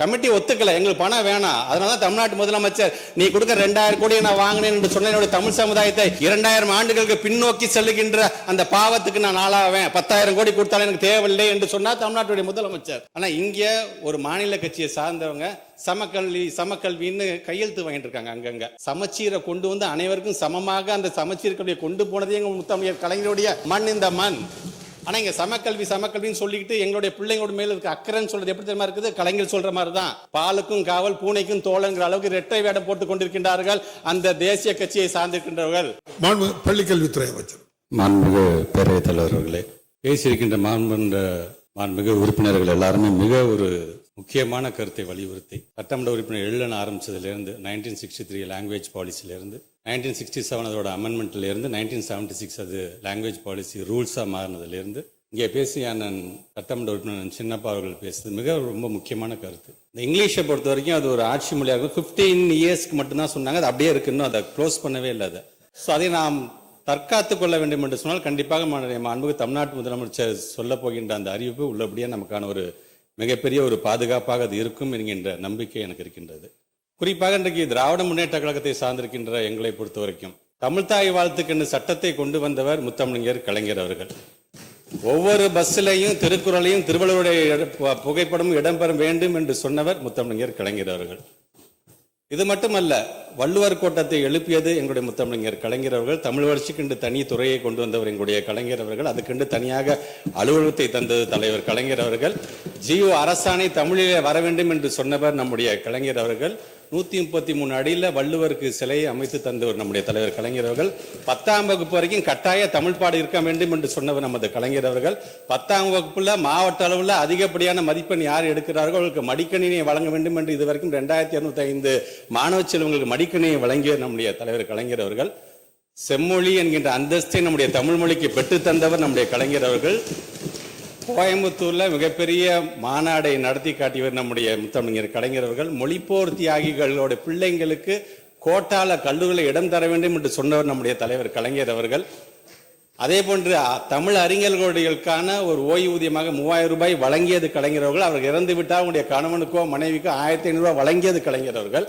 Committee ஒத்துக்கல. எங்களுக்கு பணம் வேணாம். அதனால தான் தமிழ்நாட்டு முதலமைச்சர் நீ கொடுக்க ரெண்டாயிரம் கோடியை நான் வாங்கினேன் என்று சொன்ன என்னுடைய தமிழ் சமுதாயத்தை இரண்டாயிரம் ஆண்டுகளுக்கு பின்னோக்கி செல்லுகின்ற அந்த பாவத்துக்கு நான் ஆளாவேன். பத்தாயிரம் கோடி கொடுத்தாலும் எனக்கு தேவையில்லை என்று சொன்னால் தமிழ்நாட்டுடைய முதலமைச்சர். ஆனால் இங்கே ஒரு மாநில கட்சியை சார்ந்தவங்க சமக்கல்வி சமக்கல்வின்னு கையெழுத்து வாங்கிட்டு இருக்காங்க அங்கங்க. சமச்சீரை கொண்டு வந்து அனைவருக்கும் சமமாக அந்த சமச்சீர்களை கொண்டு போனதே எங்க முத்தமிழர் கலைஞருடைய மண். இந்த மண் ஆனா இங்க சமக்கல்வி சமக்கல்வின்னு சொல்லிக்கிட்டு எங்களுடைய பிள்ளைங்களோட மேல இருக்க அக்கறைன்னு சொல்றது எப்படி தெரியுமா இருக்குது? கலைஞர் சொல்ற மாதிரி தான் பாலுக்கும் காவல் பூனைக்கும் தோழங்கிற அளவுக்கு இரட்டை வேடம் போட்டுக் கொண்டிருக்கின்றார்கள் அந்த தேசிய கட்சியை சார்ந்திருக்கின்றவர்கள். மாண்பு பள்ளிக்கல்வித்துறை அமைச்சர். மாண்புமிகு பேரவைத் தலைவர்களே பேசியிருக்கின்ற மாண்புன்ற மாண்புமிகு உறுப்பினர்கள் எல்லாருமே மிக ஒரு முக்கியமான கருத்தை வலியுறுத்தி சட்டமன்ற உறுப்பினர் எழுதன ஆரம்பிச்சதுலேருந்து நைன்டீன் சிக்ஸ்டி த்ரீ லாங்குவேஜ் பாலிசிலேருந்து நைன்டீன் சிக்ஸ்டி செவன் அதோட அமெண்ட்மெண்ட்லேருந்து நைன்டீன் செவன்டி சிக்ஸ் அது லாங்குவேஜ் பாலிசி ரூல்ஸாக மாறினதுலேருந்து இங்கே பேசிய நான் சட்டமன்ற உறுப்பினர் சின்னப்பா அவர்கள் பேசுறது மிக ரொம்ப முக்கியமான கருத்து. இந்த இங்கிலீஷை பொறுத்த வரைக்கும் அது ஒரு ஆட்சி மொழியாக ஃபிஃப்டீன் இயர்ஸ்க்கு மட்டும்தான் சொன்னாங்க. அது அப்படியே இருக்குன்னு அதை க்ளோஸ் பண்ணவே இல்லை அதை. ஸோ அதை நாம் தற்காத்து கொள்ள வேண்டும் என்று சொன்னால் கண்டிப்பாக மாண்புமிகு தமிழ்நாட்டு முதலமைச்சர் சொல்ல போகின்ற அந்த அறிவிப்பு உள்ளபடியே நமக்கான ஒரு மிகப்பெரிய ஒரு பாதுகாப்பாக அது இருக்கும் என்கின்ற நம்பிக்கை எனக்கு இருக்கின்றது. குறிப்பாக இன்றைக்கு திராவிட முன்னேற்ற கழகத்தை சார்ந்திருக்கின்ற எங்களை பொறுத்த வரைக்கும் தமிழ்தாய் வாழ்த்துக்கென்று சட்டத்தை கொண்டு வந்தவர் முத்தமிழர் கலைஞர் அவர்கள். ஒவ்வொரு பஸ்ஸிலையும் திருக்குறளையும் திருவள்ளுவருடைய புகைப்படமும் இடம்பெற வேண்டும் என்று சொன்னவர் முத்தமிழர் கலைஞர் அவர்கள். இது மட்டுமல்ல வள்ளுவர் கோட்டத்தை எழுப்பியது எங்களுடைய முத்தமிழர் கலைஞர் அவர்கள். தமிழ் வளர்ச்சிக்கென்று தனி துறையை கொண்டு வந்தவர் எங்களுடைய கலைஞர் அவர்கள். அதுக்கென்று தனியாக அலுவலகத்தை தந்தது தலைவர் கலைஞர் அவர்கள். ஜியோ அரசாணை தமிழிலே வர வேண்டும் என்று சொன்னவர் நம்முடைய கலைஞர் அவர்கள். நூற்றி முப்பத்தி மூணு அடியில் வள்ளுவருக்கு சிலையை அமைத்து தந்தவர் நம்முடைய தலைவர் கலைஞர் அவர்கள். பத்தாம் வகுப்பு வரைக்கும் கட்டாய தமிழ் பாடு இருக்க வேண்டும் என்று சொன்னவர் நமது கலைஞர் அவர்கள். பத்தாம் வகுப்பில் மாவட்ட அளவில் அதிகப்படியான மதிப்பெண் யார் எடுக்கிறார்களோ அவர்களுக்கு மடிக்கணினியை வழங்க வேண்டும் என்று இதுவரைக்கும் ரெண்டாயிரத்தி இருநூத்தி ஐந்து மாணவ செல்வங்களுக்கு மடிக்கணியை வழங்கிய நம்முடைய தலைவர் கலைஞர் அவர்கள். செம்மொழி என்கின்ற அந்தஸ்தை நம்முடைய தமிழ் மொழிக்கு பெற்று தந்தவர் நம்முடைய கலைஞர் அவர்கள். கோயம்புத்தூர்ல மிகப்பெரிய மாநாடை நடத்தி காட்டியவர் நம்முடைய முத்தமிழர் கலைஞரவர்கள் மொழிப்போர் தியாகிகளோட பிள்ளைங்களுக்கு கோட்டால கல்லூரியில் இடம் தர வேண்டும் என்று சொன்னவர் நம்முடைய தலைவர் கலைஞர் அவர்கள். அதே போன்று தமிழ் அறிஞர்களுக்கான ஒரு ஓய்வூதியமாக மூவாயிரம் ரூபாய் வழங்கியது கலைஞரவர்கள் அவர்கள். இறந்து விட்டால் அவங்களுடைய கணவனுக்கோ மனைவிக்கோ ஆயிரத்தி ஐநூறு ரூபாய் வழங்கியது கலைஞரவர்கள்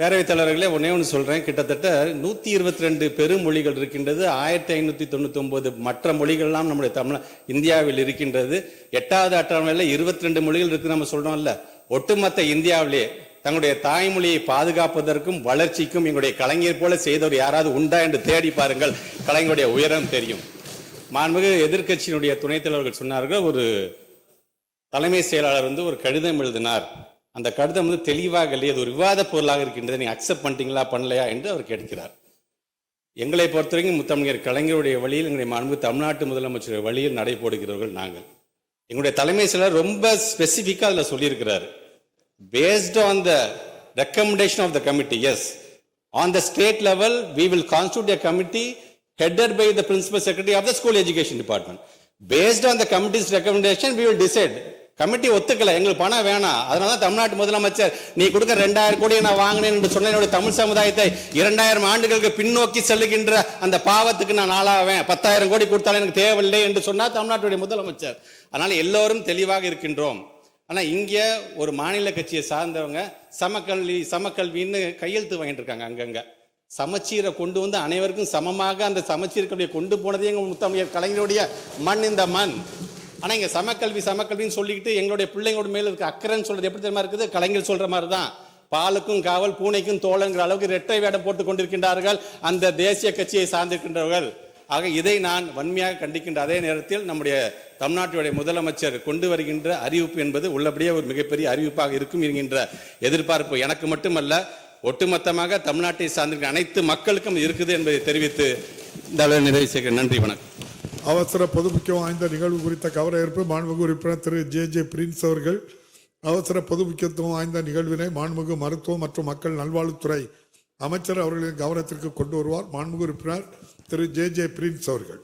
பேரவைத் தலைவர்களே ஒன்னே ஒன்று சொல்கிறேன் கிட்டத்தட்ட நூற்றி இருபத்தி ரெண்டு பெருமொழிகள் இருக்கின்றது. ஆயிரத்தி ஐநூற்றி தொண்ணூத்தி ஒன்பது மற்ற மொழிகள்லாம் நம்முடைய தமிழ் இந்தியாவில் இருக்கின்றது. எட்டாவது அட்டவணையில் இருபத்தி ரெண்டு மொழிகள் இருக்கு நம்ம சொல்கிறோம்ல ஒட்டுமொத்த இந்தியாவிலே தங்களுடைய தாய்மொழியை பாதுகாப்பதற்கும் வளர்ச்சிக்கும் எங்களுடைய கலைஞர் போல செய்தவர் யாராவது உண்டா என்று தேடி பாருங்கள். கலைஞருடைய உயரம் தெரியும். மாண்புமிகு எதிர்க்கட்சியினுடைய துணைத் தலைவர்கள் சொன்னார்கள் ஒரு தலைமை செயலாளர் வந்து ஒரு கடிதம் எழுதினார். அந்த கடிதம் வந்து தெளிவாக இல்லை அது ஒரு விவாத பொருளாக இருக்கின்றதை நீங்கள் அக்செப்ட் பண்ணிட்டீங்களா பண்ணலையா என்று அவர் கேட்கிறார் எங்களை பொறுத்தவரைக்கும் முத்தமிழர் கலைஞருடைய வழியில் எங்களுடைய மாண்பு தமிழ்நாட்டு முதலமைச்சருடைய வழியில் நடைபோடுகிறவர்கள் நாங்கள் எங்களுடைய தலைமை செயலர் ரொம்ப ஸ்பெசிஃபிக்காக அதில் சொல்லியிருக்கிறார் based on the recommendation of the committee as on the state level we will constitute a committee headed by the principal secretary of the school education department based on the committee's recommendation we will decide committee ஒத்துக்கல. எங்களுக்கு பணம் வேணாம். அதனால தான் தமிழ்நாட்டு முதலமைச்சர் நீ கொடுக்க ரெண்டாயிரம் கோடியை நான் வாங்கினேன் என்று சொன்ன என்னுடைய தமிழ் சமுதாயத்தை இரண்டாயிரம் ஆண்டுகளுக்கு பின்னோக்கி செல்லுகின்ற அந்த பாவத்துக்கு நான் ஆளாவேன். பத்தாயிரம் கோடி கொடுத்தாலும் எனக்கு தேவையில்லை என்று சொன்னால் தமிழ்நாட்டுடைய முதலமைச்சர். அதனால் எல்லோரும் தெளிவாக இருக்கின்றோம். ஆனால் இங்கே ஒரு மாநில கட்சியை சார்ந்தவங்க சமக்கல்வி சமக்கல்வின்னு கையெழுத்து வாங்கிட்டு இருக்காங்க அங்கங்கே. சமச்சீரை கொண்டு வந்து அனைவருக்கும் சமமாக அந்த சமச்சீர்களுடைய கொண்டு போனதே எங்கள் முத்தமிழர் கலைஞருடைய மண் இந்த மண். ஆனால் இங்கே சமக்கல்வி சமக்கல்வின்னு சொல்லிக்கிட்டு எங்களுடைய பிள்ளைங்களோட மேல இருக்க அக்கறைன்னு சொல்றது எப்படி தெரியுமா இருக்குது? கலைஞர் சொல்ற மாதிரி தான் பாலுக்கும் காவல் பூனைக்கும் தோழங்கிற அளவுக்கு இரட்டை வேடம் போட்டு கொண்டிருக்கின்றார்கள் அந்த தேசிய கட்சியை சார்ந்திருக்கின்றவர்கள். ஆக இதை நான் வன்மையாக கண்டிக்கின்ற அதே நேரத்தில் நம்முடைய தமிழ்நாட்டுடைய முதலமைச்சர் கொண்டு வருகின்ற அறிவிப்பு என்பது உள்ளபடியே ஒரு மிகப்பெரிய அறிவிப்பாக இருக்கும் என்கின்ற எதிர்பார்ப்பு எனக்கு மட்டுமல்ல ஒட்டுமொத்தமாக தமிழ்நாட்டை சார்ந்திருக்கிற அனைத்து மக்களுக்கும் இருக்குது என்பதை தெரிவித்து இந்த நிறைவு செய்கிறேன். நன்றி வணக்கம். அவசர பொது முக்கியம் வாய்ந்த நிகழ்வு குறித்த கவரேற்பு மாண்புமிகு உறுப்பினர் திரு ஜே ஜே பிரின்ஸ் அவர்கள் அவசர பொது முக்கியத்துவம் வாய்ந்த நிகழ்வினை மாண்புமிகு மருத்துவம் மற்றும் மக்கள் நல்வாழ்வுத்துறை அமைச்சர் அவர்களின் கவனத்திற்கு கொண்டு வருவார். மாண்புமிகு உறுப்பினர் திரு ஜே ஜே பிரின்ஸ் அவர்கள்.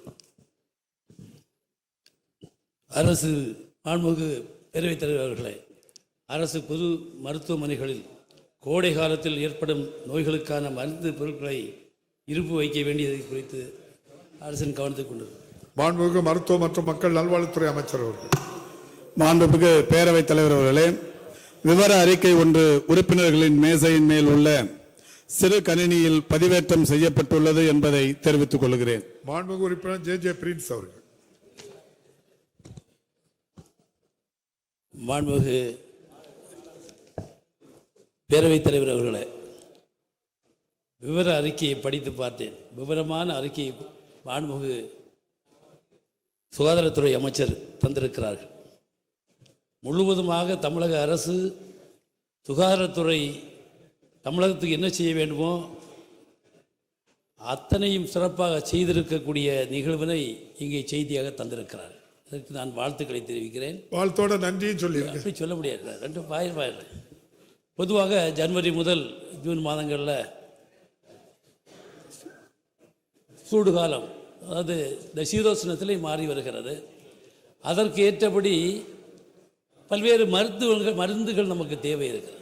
அரசு மாண்புமிகு பேரவைத் தலைவர் அவர்களே அரசு பொது மருத்துவமனைகளில் கோடை காலத்தில் ஏற்படும் நோய்களுக்கான மருந்து பொருட்களை இருப்பு வைக்க வேண்டியது குறித்து அரசின் கவனத்துக்கு கொண்டு மாண்புமிகு மருத்துவம் மற்றும் மக்கள் நல்வாழ்வுத்துறை அமைச்சர் அவர்கள். மாண்புமிகு பேரவைத் தலைவர் அவர்களே விவர அறிக்கை ஒன்று உறுப்பினர்களின் மேசையின் மேல் உள்ள சிறு கணினியில் பதிவேற்றம் செய்யப்பட்டுள்ளது என்பதை தெரிவித்துக் கொள்கிறேன். மாண்புமிகு உறுப்பினர் ஜே ஜே பிரின்ஸ் அவர்கள். மாண்புமிகு பேரவைத் தலைவர் அவர்களே விவர அறிக்கையை படித்து பார்த்தேன். விவரமான அறிக்கையை மாண்புமிகு சுகாதாரத்துறை அமைச்சர் தந்திருக்கிறார்கள். முழுவதுமாக தமிழக அரசு சுகாதாரத்துறை தமிழகத்துக்கு என்ன செய்ய வேண்டுமோ அத்தனையும் சிறப்பாக செய்திருக்கக்கூடிய நிகழ்வினை இங்கே செய்தியாக தந்திருக்கிறார். அதற்கு நான் வாழ்த்துக்களை தெரிவிக்கிறேன். வாழ்த்தோட நன்றியும் சொல்லியிருக்கேன் அப்படி சொல்ல முடியாது. ரெண்டு பாயிரம் பாயிரம் பொதுவாக ஜனவரி முதல் ஜூன் மாதங்களில் சூடு காலம் அதாவது தசீரோசனத்திலே சீதோஷ்ணத்திலே மாறி வருகிறது. அதற்கு ஏற்றபடி பல்வேறு மருத்துவங்கள் மருந்துகள் நமக்கு தேவை இருக்கிறது.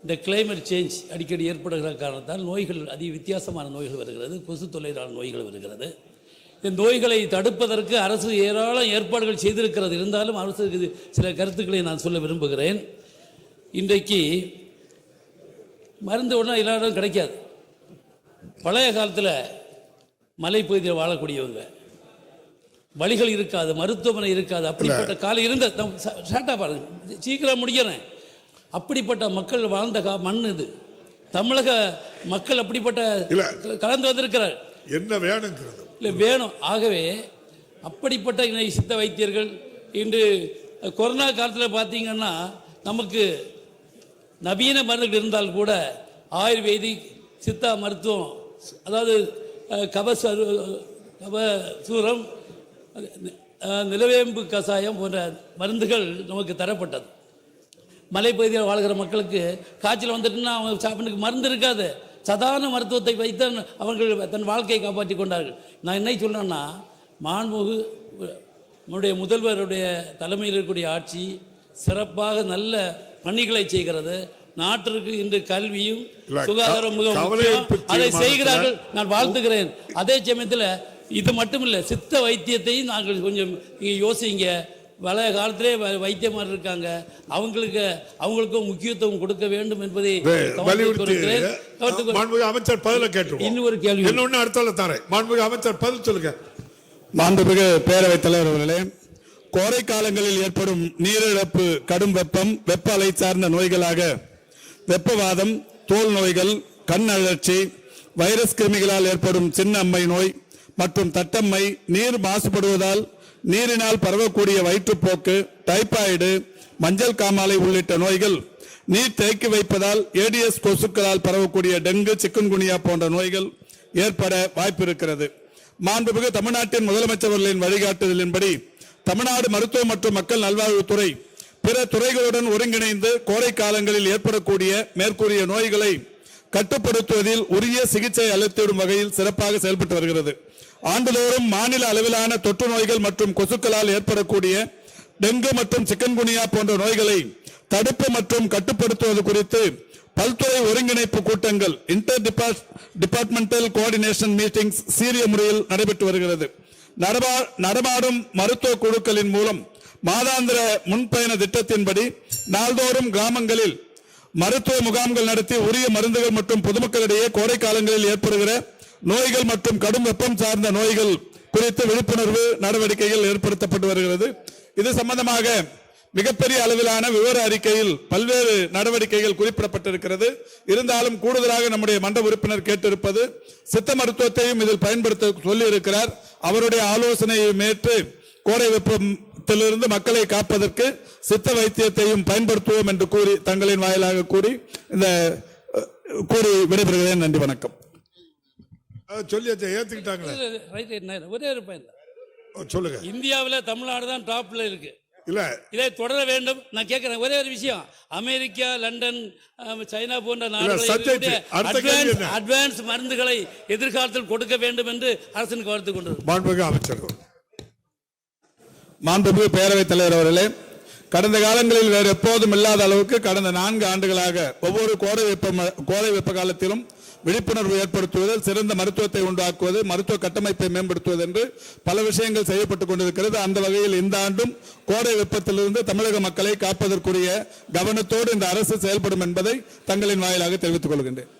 இந்த கிளைமேட் சேஞ்ச் அடிக்கடி ஏற்படுகிற காரணத்தால் நோய்கள் அதிக வித்தியாசமான நோய்கள் வருகிறது. கொசு தொல்லையிலான நோய்கள் வருகிறது. இந்த நோய்களை தடுப்பதற்கு அரசு ஏராளம் ஏற்பாடுகள் செய்திருக்கிறது. இருந்தாலும் அரசுக்கு சில கருத்துக்களை நான் சொல்ல விரும்புகிறேன். இன்றைக்கு மருந்து ஒன்றும் எல்லாரும் கிடைக்காது. பழைய காலத்தில் மலைப்பகுதியில் வாழக்கூடியவங்க. வழிகள் இருக்காது மருத்துவமனை இருக்காது. அப்படிப்பட்ட காலம் இருந்த ஷார்ட்டாக பாருங்க. சீக்கிரம் முடிக்கிறேன் அப்படிப்பட்ட மக்கள் வாழ்ந்த கா மண் இது. தமிழக மக்கள் அப்படிப்பட்ட. கலந்து வந்திருக்கிறார். என்ன வேணுங்கிறது. இல்லை வேணும். ஆகவே அப்படிப்பட்ட இணை சித்த வைத்தியர்கள் இன்று கொரோனா காலத்தில் பார்த்தீங்கன்னா நமக்கு நவீன மருந்துகள் இருந்தால் கூட ஆயுர்வேதிக் சித்தா மருத்துவம் அதாவது அஹ், கவசூரம் நிலவேம்பு கசாயம் போன்ற மருந்துகள் நமக்கு தரப்பட்டது. மலைப்பகுதியில் வாழ்கிற மக்களுக்கு காய்ச்சல் வந்துட்டுன்னா அவங்க சாப்பிட்டுக்கு மருந்து இருக்காது. சாதாரண மருத்துவத்தை வைத்து அவர்கள் தன் வாழ்க்கையை காப்பாற்றி கொண்டார்கள். நான் என்ன சொல்கிறேன்னா மாண்புகு நம்முடைய முதல்வருடைய தலைமையில் இருக்கக்கூடிய ஆட்சி சிறப்பாக நல்ல பணிகளை செய்கிறது. நாட்டிற்கு இன்று கல்வியும் சுகாதாரம் மிக முக்கியம். அதை செய்கிறார்கள். நான் வாழ்த்துகிறேன். அதே சமயத்தில் இது மட்டும் இல்லை சித்த வைத்தியத்தையும் நாங்கள் கொஞ்சம் நீங்கள் யோசிங்க. பழைய காலத்திலே வ- வைத்தியமார் இருக்காங்க. அவங்களுக்கு அவங்களுக்கும் முக்கியத்துவம் கொடுக்க வேண்டும் என்பதை மாண்புமிகு அமைச்சர் பதில கேட்டுருவோம். இன்னும் ஒரு கேள்வி. இன்னொன்னு அடுத்தால தரேன். மாண்புமிகு அமைச்சர் பதில் சொல்லுங்க. மாண்புமிகு பேரவைத் தலைவர் அவர்களே கோடை காலங்களில் ஏற்படும் நீரிழப்பு கடும் வெப்பம் வெப்ப அலை சார்ந்த நோய்களாக வெப்பவாதம் தோல் நோய்கள் கண் அழற்சி வைரஸ் கிருமிகளால் ஏற்படும் சின்ன அம்மை நோய் மற்றும் தட்டம்மை நீர் மாசுபடுவதால் நீரினால் பரவக்கூடிய வயிற்றுப்போக்கு டைபாய்டு மஞ்சள் காமாலை உள்ளிட்ட நோய்கள் நீர் தேக்கி வைப்பதால் ஏடிஎஸ் கொசுக்களால் பரவக்கூடிய டெங்கு சிக்குன்குனியா போன்ற நோய்கள் ஏற்பட வாய்ப்பு இருக்கிறது மாண்புமிகு தமிழ்நாட்டின் முதலமைச்சர்களின் வழிகாட்டுதலின்படி தமிழ்நாடு மருத்துவ மற்றும் மக்கள் நல்வாழ்வுத்துறை பிற துறைகளுடன் ஒருங்கிணைந்து கோடை காலங்களில் ஏற்படக்கூடிய மேற்கூறிய நோய்களை கட்டுப்படுத்துவதில் உரிய சிகிச்சை அளித்திடும் வகையில் சிறப்பாக செயல்பட்டு வருகிறது. ஆண்டுதோறும் மாநில அளவிலான தொற்று நோய்கள் மற்றும் கொசுக்களால் ஏற்படக்கூடிய டெங்கு மற்றும் சிக்கன்குனியா போன்ற நோய்களை தடுப்பு மற்றும் கட்டுப்படுத்துவது குறித்து பல்துறை ஒருங்கிணைப்பு கூட்டங்கள் இன்டர் டிபார்ட்மெண்டல் கோஆர்டினேஷன் மீட்டிங்ஸ் சீரிய முறையில் நடைபெற்று வருகிறது. நடமாடும் மருத்துவ குழுக்களின் மூலம் மாதாந்திர முன்பயண திட்டத்தின்படி நாள்தோறும் கிராமங்களில் மருத்துவ முகாம்கள் நடத்தி உரிய மருந்துகள் மற்றும் பொதுமக்களிடையே கோடை காலங்களில் ஏற்படுகிற நோய்கள் மற்றும் கடும் வெப்பம் சார்ந்த நோய்கள் குறித்து விழிப்புணர்வு நடவடிக்கைகள் ஏற்படுத்தப்பட்டு வருகிறது. இது சம்பந்தமாக மிகப்பெரிய அளவிலான விவர அறிக்கையில் பல்வேறு நடவடிக்கைகள் குறிப்பிடப்பட்டிருக்கிறது. இருந்தாலும் கூடுதலாக நம்முடைய மண்ட உறுப்பினர் கேட்டிருப்பது சித்த மருத்துவத்தையும் இதில் பயன்படுத்த சொல்லி இருக்கிறார் அவருடைய ஆலோசனையை ஏற்று கோடை வெப்பம் வெப்பத்திலிருந்து மக்களை காப்பதற்கு சித்த வைத்தியத்தையும் பயன்படுத்துவோம் என்று கூறி தங்களின் வாயிலாக கூறி இந்த கூறி விடைபெறுகிறேன். நன்றி வணக்கம். சொல்லியாச்சா ஏத்துக்கிட்டாங்களே? ஒரே ஒரு பையன் சொல்லுங்க. இந்தியாவில் தமிழ்நாடு தான் டாப்ல இருக்கு. இல்ல. இதை தொடர வேண்டும். நான் கேட்கிறேன் ஒரே ஒரு விஷயம். அமெரிக்கா லண்டன் சைனா போன்ற என்ன? அட்வான்ஸ் மருந்துகளை எதிர்காலத்தில் கொடுக்க வேண்டும் என்று அரசனுக்கு வளர்த்து கொண்டது மாண்புமிகு அமைச்சர் மாண்புமிகு பேரவைத் தலைவர் அவர்களே கடந்த காலங்களில் வேறு எப்போதும் இல்லாத அளவுக்கு கடந்த நான்கு ஆண்டுகளாக ஒவ்வொரு கோடை வெப்ப கோடை வெப்ப காலத்திலும் விழிப்புணர்வு ஏற்படுத்துவதில் சிறந்த மருத்துவத்தை உண்டாக்குவது மருத்துவ கட்டமைப்பை மேம்படுத்துவது என்று பல விஷயங்கள் செய்யப்பட்டுக் கொண்டிருக்கிறது. அந்த வகையில் இந்த ஆண்டும் கோடை வெப்பத்திலிருந்து தமிழக மக்களை காப்பதற்குரிய கவனத்தோடு இந்த அரசு செயல்படும் என்பதை தங்களின் வாயிலாக தெரிவித்துக் கொள்கின்றேன்.